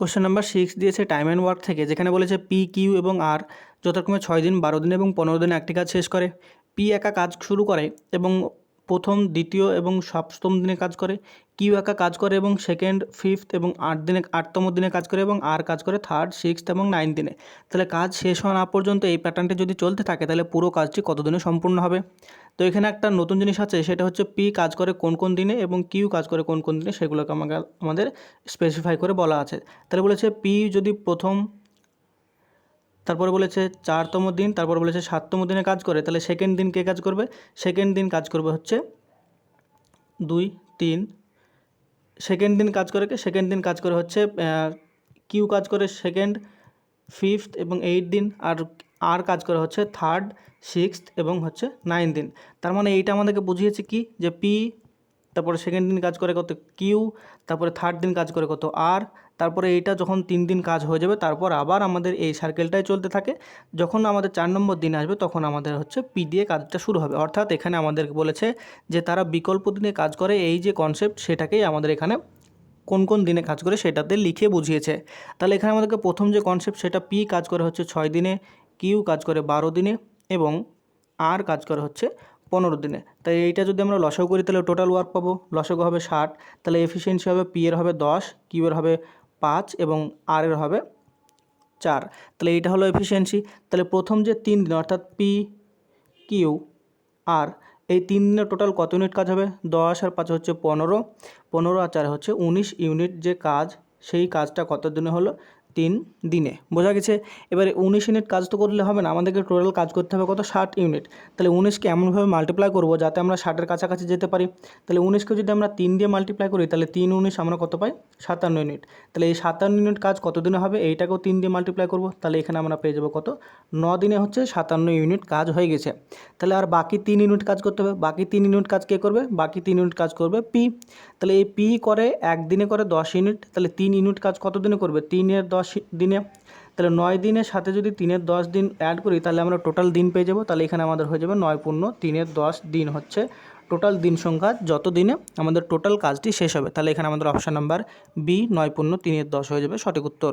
Question number six দিয়েছে time and work থেকে, যেখানে বলেছে পি কিউ এবং আর যথাক্রমে ছয় দিন, বারো দিন এবং পনেরো দিনে একটি কাজ শেষ করে। পি একা কাজ শুরু করে এবং প্রথম, দ্বিতীয় এবং সপ্তম দিনে কাজ করে। কিউ একা কাজ করে এবং সেকেন্ড ফিফথ এবং আট দিনে, আটতম দিনে কাজ করে এবং আর কাজ করে থার্ড সিক্সথ এবং নাইন দিনে। তাহলে কাজ শেষ হওয়া না পর্যন্ত এই প্যাটার্নটি যদি চলতে থাকে, তাহলে পুরো কাজটি কত দিনে সম্পূর্ণ হবে? তো এখানে একটা নতুন জিনিস আছে, সেটা হচ্ছে পি কাজ করে কোন কোন দিনে এবং কিউ কাজ করে কোন কোন দিনে সেগুলোকে আমাকে আমাদের স্পেসিফাই করে বলা আছে। তাহলে বলেছে পি যদি প্রথম, তারপরে বলেছে চারতম দিন, তারপর বলেছে সাততম দিনে কাজ করে, তাহলে সেকেন্ড দিন কে কাজ করবে? সেকেন্ড দিন কাজ করবে হচ্ছে দুই, তিন। সেকেন্ড দিন কাজ করে কে? সেকেন্ড দিন কাজ করে হচ্ছে কিউ কাজ করে সেকেন্ড ফিফথ এবং এইট দিন, আর আর কাজ করে হচ্ছে থার্ড সিক্সথ এবং হচ্ছে নাইন দিন। তার মানে এইটা আমাদেরকে বুঝিয়েছে কি? যে পি তারপরে সেকেন্ড দিন কাজ করে কত? কিউ তারপরে থার্ড দিন কাজ করে কত? আর তারপরে এইটা যখন তিন দিন কাজ হয়ে যাবে, তারপর আবার আমাদের এই সার্কেলটাই চলতে থাকে। যখন আমাদের চার নম্বর দিন আসবে, তখন আমাদের হচ্ছে পি দিয়ে কাজটা শুরু হবে। অর্থাৎ এখানে আমাদেরকে বলেছে যে তারা বিকল্প দিনে কাজ করে, এই যে কনসেপ্ট সেটাকেই আমাদের এখানে কোন কোন দিনে কাজ করে সেটাতে লিখে বুঝিয়েছে। তাহলে এখানে আমাদেরকে প্রথম যে কনসেপ্ট সেটা পি কাজ করে হচ্ছে ছয় দিনে কিউ কাজ করে বারো দিনে এবং আর কাজ করে হচ্ছে পনেরো দিনে। তাই এইটা যদি আমরা লসাগু করি, তাহলে টোটাল ওয়ার্ক পাবো, লসাগু হবে ষাট, তাহলে এফিসিয়েন্সি হবে পি এর হবে দশ কিউ এর হবে পাঁচ এবং আর এর হবে চার। তাহলে এইটা হলো এফিসিয়েন্সি তাহলে প্রথম যে তিন দিন, অর্থাৎ পি কিউ আর এই তিন দিনের টোটাল কত ইউনিট কাজ হবে? দশ আর পাঁচ হচ্ছে পনেরো পনেরো আর চার হচ্ছে উনিশ ইউনিট যে কাজ, সেই কাজটা কত দিনে হলো? তিন দিনে। বোঝা গেছে? এবারে উনিশ ইউনিট কাজ তো করলে হবে না, আমাদেরকে টোটাল কাজ করতে হবে কত? ষাট ইউনিট। তাহলে উনিশকে এমনভাবে মাল্টিপ্লাই করব যাতে আমরা ষাটের কাছাকাছি যেতে পারি। তাহলে উনিশকে যদি আমরা তিন দিয়ে মাল্টিপ্লাই করি, তাহলে তিন উনিশ আমরা কত পাই? সাতান্ন ইউনিট। তাহলে এই সাতান্ন ইউনিট কাজ কত দিনে হবে? এইটাকেও তিন দিয়ে মাল্টিপ্লাই করব। তাহলে এখানে আমরা পেয়ে যাব কত? ন দিনে হচ্ছে সাতান্ন ইউনিট কাজ হয়ে গেছে। তাহলে আর বাকি তিন ইউনিট কাজ করতে হবে। বাকি তিন ইউনিট কাজ কে করবে? বাকি তিন ইউনিট কাজ করবে পি। তাহলে এই পি করে একদিনে করে দশ ইউনিট। তাহলে তিন ইউনিট কাজ কত দিনে করবে? তিনের দশ দিনে। তাহলে নয় দিনের সাথে যদি তিনের দশ দিন অ্যাড করি, তাহলে আমরা টোটাল দিন পেয়ে যাব। তাহলে এখানে আমাদের হয়ে যাবে নয় পূর্ণ তিনের দশ দিন হচ্ছে টোটাল দিন সংখ্যা যত দিনে আমাদের টোটাল কাজটি শেষ হবে। তাহলে এখানে আমাদের অপশান নাম্বার বি নয় পূর্ণ তিনের দশ হয়ে যাবে সঠিক উত্তর।